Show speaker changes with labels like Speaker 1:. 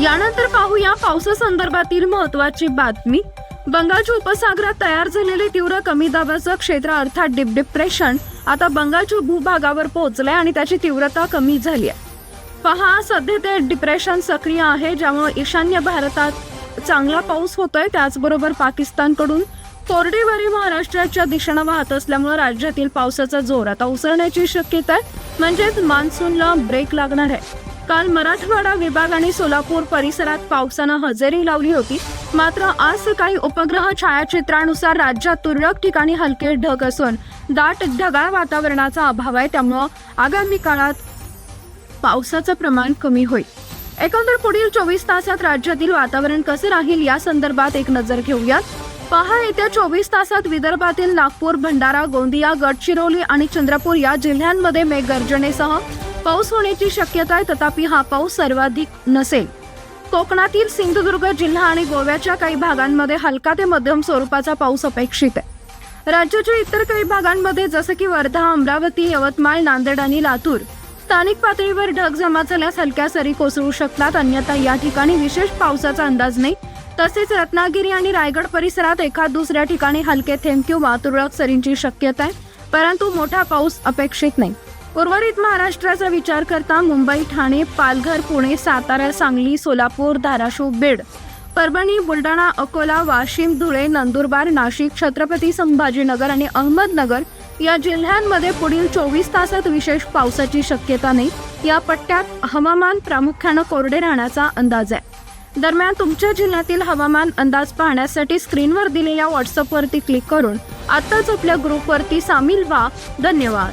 Speaker 1: यानंतर पाहूया पावसासंदर्भातील महत्वाची बातमी. बंगालच्या उपसागरात तयार झालेले तीव्र कमी दाबाचं क्षेत्र अर्थात डीप डिप्रेशन आता बंगालच्या भूभागावर पोहोचलंय आणि त्याची तीव्रता कमी झाली आहे पहा सध्या ते डिप्रेशन सक्रिय आहे ज्यामुळे ईशान्य भारतात चांगला पाऊस होतोय. त्याचबरोबर पाकिस्तानकडून कोरडीवरी महाराष्ट्राच्या दिशेनं वाहत असल्यामुळे राज्यातील पावसाचा जोर आता उसळण्याची शक्यता आहे. म्हणजेच मान्सूनला ब्रेक लागणार आहे. काल मराठवाडा विभाग आणि सोलापूर परिसरात पावसानं हजेरी लावली होती. मात्र आज सकाळी उपग्रह छायाचित्रानुसार राज्यात तुरळक ठिकाणी हलके ढग असून दाट ढगाळ वातावरणाचा अभाव आहे. त्यामुळं आगामी काळात पावसाचं प्रमाण कमी होईल. एकंदर पुढील चोवीस तासात राज्यातील वातावरण कसं राहील या संदर्भात एक नजर घेऊयात. पहा येत्या चोवीस तासात विदर्भातील नागपूर भंडारा गोंदिया गडचिरोली आणि चंद्रपूर या जिल्ह्यांमध्ये मेघगर्जनेसह पाऊस होण्याची शक्यता आहे तथापि हा पाऊस सर्वाधिक नसेल. कोकणातील सिंधुदुर्ग जिल्हा आणि गोव्याच्या काही भागांमध्ये हलका ते मध्यम स्वरूपाचा पाऊस अपेक्षित आहे. राज्याच्या इतर काही भागांमध्ये जसं की वर्धा अमरावती यवतमाळ नांदेड आणि लातूर स्थानिक पातळीवर ढग जमा झाल्यास हलक्या सरी कोसळू शकतात अन्यथा या ठिकाणी विशेष पावसाचा अंदाज नाही. तसेच रत्नागिरी आणि रायगड परिसरात एखाद दुसऱ्या ठिकाणी हलके थेंब किंवा तुरळक सरींची शक्यता आहे परंतु मोठा पाऊस अपेक्षित नाही. उर्वरित महाराष्ट्राचा विचार करता मुंबई ठाणे पालघर पुणे सातारा सांगली सोलापूर धाराशिव बीड परभणी बुलढाणा अकोला वाशिम धुळे नंदुरबार नाशिक छत्रपती संभाजीनगर आणि अहमदनगर या जिल्ह्यांमध्ये पुढील चोवीस तासात विशेष पावसाची शक्यता नाही. या पट्ट्यात हवामान प्रामुख्यानं कोरडे राहण्याचा अंदाज आहे. दरम्यान तुमच्या जिल्ह्यातील हवामान अंदाज पाहण्यासाठी स्क्रीनवर दिलेल्या व्हॉट्सअपवरती क्लिक करून आत्ताच आपल्या ग्रुपवरती सामील व्हा. धन्यवाद.